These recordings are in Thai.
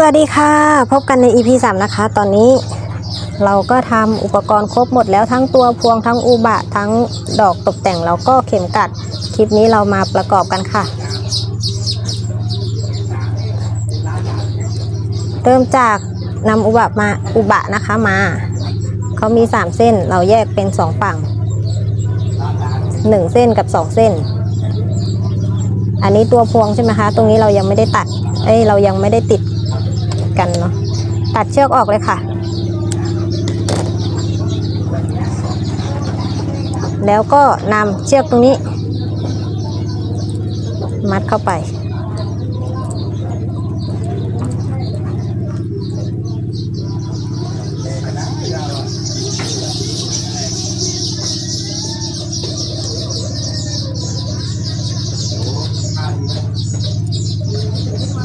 สวัสดีค่ะ พบกันใน EP 3 นะคะ ตอนนี้เราก็ทำอุปกรณ์ครบหมดแล้วทั้งตัวพวงทั้งอุบะทั้งดอกตกแต่งแล้วก็เข็มกัด คลิปนี้เรามาประกอบกันค่ะ เริ่มจากนำอุบะมาอุบะนะคะมา เขามี 3 เส้นเราแยกเป็น 2 ฝั่ง 1 เส้นกับ 2 เส้น อันนี้ตัวพวงใช่ไหมคะ ตรงนี้เรายังไม่ได้ตัด เอ้ยเรายังไม่ได้ติด กันเนาะตัดเชือกออกเลยค่ะ แล้วก็นำเชือกตรงนี้ มัดเข้าไป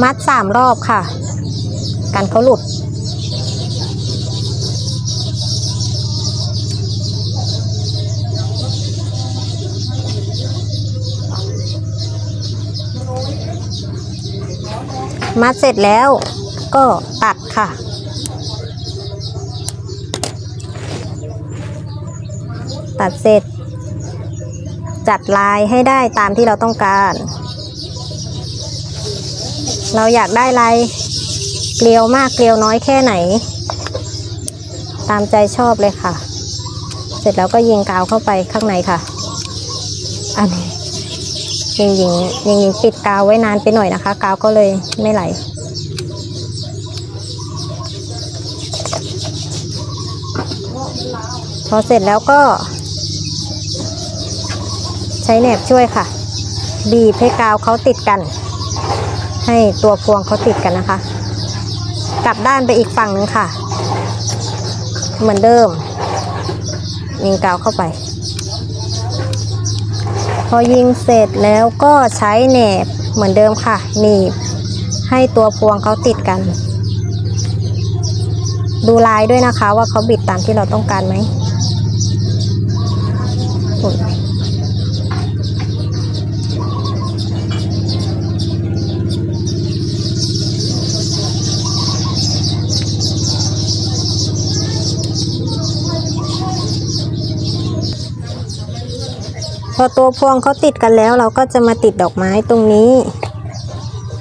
มัดสามรอบค่ะ กันเขาหลุด มัดเสร็จแล้วก็ตัดค่ะตัดเสร็จ จัดลายให้ได้ตามที่เราต้องการ เราอยากได้ลาย เกลียวมากเกลียวน้อยแค่ไหน ตามใจชอบเลยค่ะ เสร็จแล้วก็ยิงกาวเข้าไปข้างในค่ะ อันนี้ยิงยิงยิงยิงปิดกาวไว้นานไปหน่อยนะคะ กาวก็เลยไม่ไหลพอเสร็จแล้วก็ ใช้แหนบช่วยค่ะ บีบให้กาวเขาติดกัน ให้ตัวพวงเขาติดกันนะคะ กลับด้านไปอีกฝั่งหนึ่งค่ะ เหมือนเดิมยิงกาวเข้าไป พอยิงเสร็จแล้วก็ใช้แหนบเหมือนเดิมค่ะหนีบให้ตัวพวงเขาติดกัน ดูลายด้วยนะคะว่าเขาบิดตามที่เราต้องการไหม พอตัวพวงเขาติดกันแล้ว เราก็จะมาติดดอกไม้ตรงนี้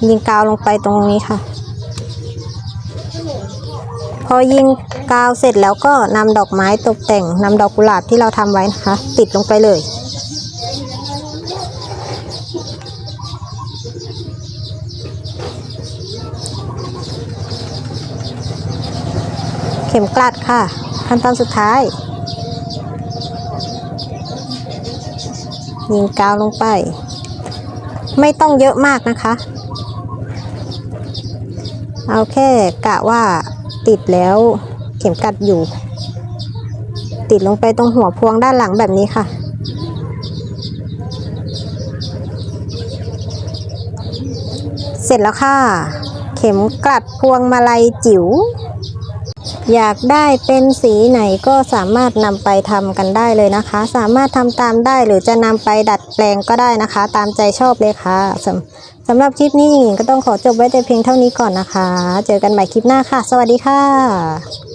ยิงกาวลงไปตรงนี้ค่ะ พอยิงกาวเสร็จแล้วก็นำดอกไม้ตกแต่งนำดอกกุหลาบที่เราทำไว้นะคะ ติดลงไปเลยเข็มกลัดค่ะขั้นตอนสุดท้าย ยิงกาวลงไป ไม่ต้องเยอะมากนะคะ เอาแค่กะว่าติดแล้วเข็มกัดอยู่ ติดลงไปตรงหัวพวงด้านหลังแบบนี้ค่ะ เสร็จแล้วค่ะ เข็มกลัดพวงมาลัยจิ๋ว อยากได้เป็นสีไหนก็สามารถนำไปทำกันได้เลยนะคะ สามารถทำตามได้หรือจะนำไปดัดแปลงก็ได้นะคะ ตามใจชอบเลยค่ะสำสำหรับคลิปนี้หญิงก็ต้องขอจบไว้แต่เพียงเท่านี้ก่อนนะคะ เจอกันใหม่คลิปหน้าค่ะ สวัสดีค่ะ